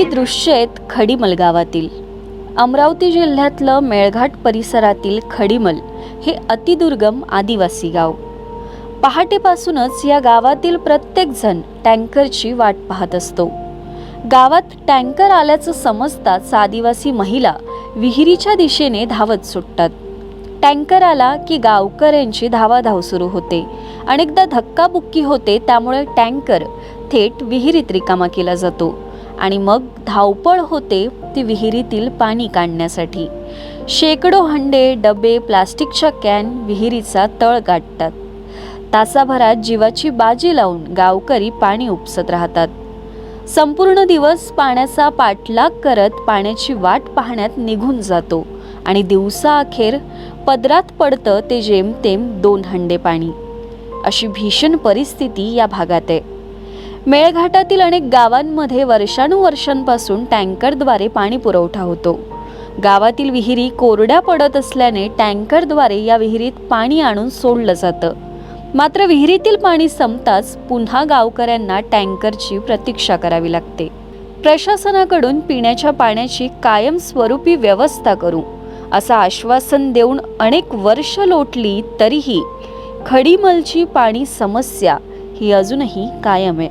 ही दृश्य आहेत खडीमल गावातील. अमरावती जिल्ह्यातलं मेळघाट परिसरातील खडीमल हे अतिदुर्गम आदिवासी गाव. पहाटेपासूनच या गावातील प्रत्येकजण टँकरची वाट पाहत असतो. गावात टँकर आल्याचं समजताच आदिवासी महिला विहिरीच्या दिशेने धावत सुटतात. टँकर आला की गावकऱ्यांची धावाधाव सुरू होते अनेकदा धक्काबुक्की होते त्यामुळे टँकर थेट विहिरीत रिकामा केला जातो. आणि मग धावपळ होते ती विहिरीतील पाणी काढण्यासाठी. शेकडो हंडे डबे प्लास्टिकच्या कॅन विहिरीचा तळ गाठतात. तासाभरात जीवाची बाजी लावून गावकरी पाणी उपसत राहतात. संपूर्ण दिवस पाण्याचा पाठलाग करत पाण्याची वाट पाहण्यात निघून जातो आणि दिवसाअखेर पदरात पडतं ते जेमतेम दोन हंडे पाणी. अशी भीषण परिस्थिती या भागात आहे. मेळघाटातील अनेक गावांमध्ये वर्षानुवर्षांपासून टँकरद्वारे पाणी पुरवठा होतो. गावातील विहिरी कोरड्या पडत असल्याने टँकरद्वारे या विहिरीत पाणी आणून सोडलं जातं. मात्र विहिरीतील पाणी संपताच पुन्हा गावकऱ्यांना टँकरची प्रतीक्षा करावी लागते. प्रशासनाकडून पिण्याच्या पाण्याची कायमस्वरूपी व्यवस्था करू असं आश्वासन देऊन अनेक वर्ष लोटली तरीही खडीमलची पाणी समस्या ही अजूनही कायम आहे.